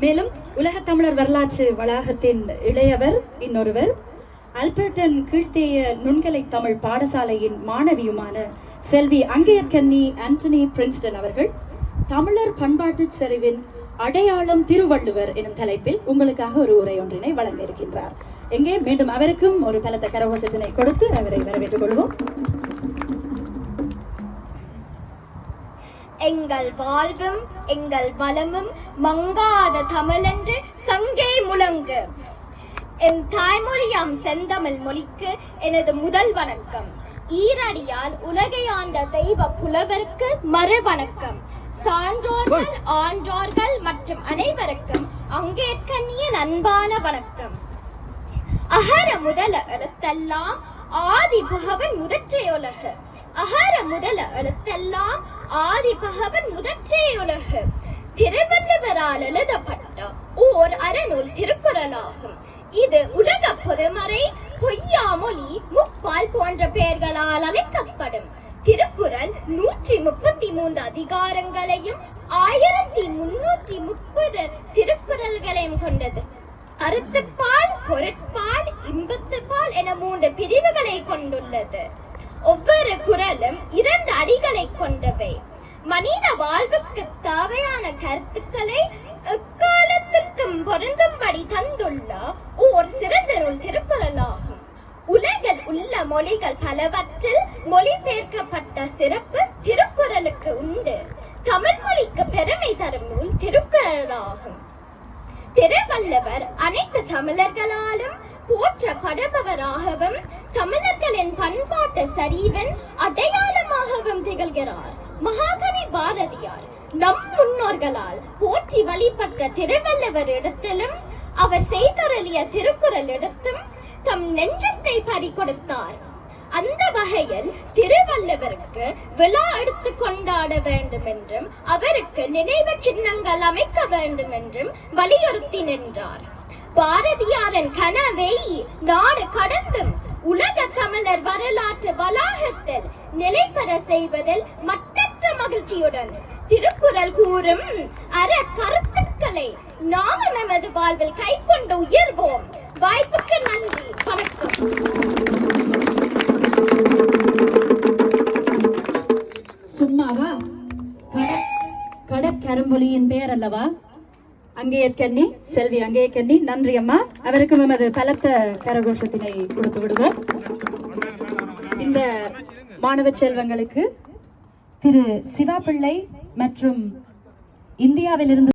மேலும் உலக தமிழர் வரலாற்று வளாகத்தின் இளையவர் இன்னொருவர் அல்பர்டன் கீழ்த்தேய நுண்கலை தமிழ் பாடசாலையின் மாணவியுமான செல்வி அங்கையக்கன்னி ஆண்டனி பிரின்ஸ்டன் அவர்கள் தமிழர் பண்பாட்டுச் சரிவின் அடையாளம் திருவள்ளுவர் எனும் தலைப்பில் உங்களுக்காக ஒரு உரை ஒன்றினை வழங்க இருக்கின்றார். எங்கே மீண்டும் அவருக்கும் ஒரு பலத்த கரகோஷத்தினை கொடுத்து அவரை வரவேற்றுக் கொள்வோம். எங்கள் வாழ்வும் எங்கள் வளமும் மங்காத தமிழென்று சங்கே முழங்கு. என் தாய்மொழியாம் செந்தமிழ் மொழிக்கு எனது முதல் வணக்கம். ஈரடியால் உலகை ஆண்ட தெய்வ புலவருக்கு மறு வணக்கம் சான்றோர்கள் ஆன்றோர்கள் மற்றும் அனைவருக்கும் அங்கேற்கண்ணிய அன்பான வணக்கம். அகர முதல எழுத்தெல்லாம் ஆதி பகவன் முதற்றே உலகு அகர முதல எழுத்தெல்லாம் ஆதி பகவன் முதற்றே உலகு திருவள்ளுவரால் எழுதப்பட்ட ஓர் அறநூல் திருக்குறளாகும். இது உலக பொதுமறை பொய்யாமொழி முப்பால் போன்ற பெயர்களால் அழைக்கப்படும். திருக்குறள் நூற்றி முப்பத்தி மூன்று அதிகாரங்களையும் ஆயிரத்தி முன்னூற்றி முப்பது திருக்குறள்களையும் கொண்டது. அறுத்துப்பால் பொருட்பால் இன்பத்துப்பால் என மூன்று பிரிவுகளை கொண்டுள்ளது. ஒவ்வொரு குறளும் இரண்டு அடிகளை கொண்டவை. மனித வாழ்வுக்கு தேவையான கருத்துக்களை எக்காலத்துக்கும் பொருந்தும்படி தந்துள்ள ஓர் சிறந்த நூல் திருக்குறளாகும். உலகில் உள்ள மொழிகள் பலவற்றில் மொழிபெயர்க்கப்பட்ட சிறப்பு திருக்குறளுக்கு உண்டு. தமிழ் மொழிக்கு பெருமை தரும் நூல் திருக்குறளாகும். திருவள்ளுவர் அனைத்து தமிழர்களாலும் போற்றப்படுபவராகவும் தமிழர்களின் பண்பாட்டு சரிவின் அடையாளமாகவும் திகழ்கிறார். மகாகவி பாரதியார் நம் முன்னோர்களால் போற்றி வழிபட்ட திருவள்ளுவர் இடத்திலும் அவர் செய்தருளிய திருக்குறள் எடுத்தும் தம் நெஞ்சத்தை பறிகொடுத்தார். அந்த வகையில் திருவள்ளுவருக்கு விழா எடுத்து கொண்டாட வேண்டும் என்றும் அவருக்கு நினைவு சின்னங்கள் அமைக்க வேண்டும் என்றும் வலியுறுத்தி நின்றார். பாரதியாரின் கனவை நாடு கடந்தும் உலக தமிழர் வரலாற்று வளாகத்தில் நிலைபெற செய்வதில் மட்டற்ற மகிழ்ச்சியுடன் திருக்குறள் கூறும் அற கருத்துக்களை நாமும் நமது வாழ்வில் கை கொண்டு உயர்வோம். வாய்ப்புக்கு நன்றி வணக்கம். கடற்கரும்புலியின் பெயர் அல்லவா அங்கேயே கண்ணி செல்வி அங்கேயே கண்ணி நன்றி அம்மா. அவருக்கு நமது பலத்த கரகோஷத்தினை கொடுத்து விடுவோம். இந்த மாணவ செல்வங்களுக்கு திரு சிவா பிள்ளை மற்றும் இந்தியாவிலிருந்து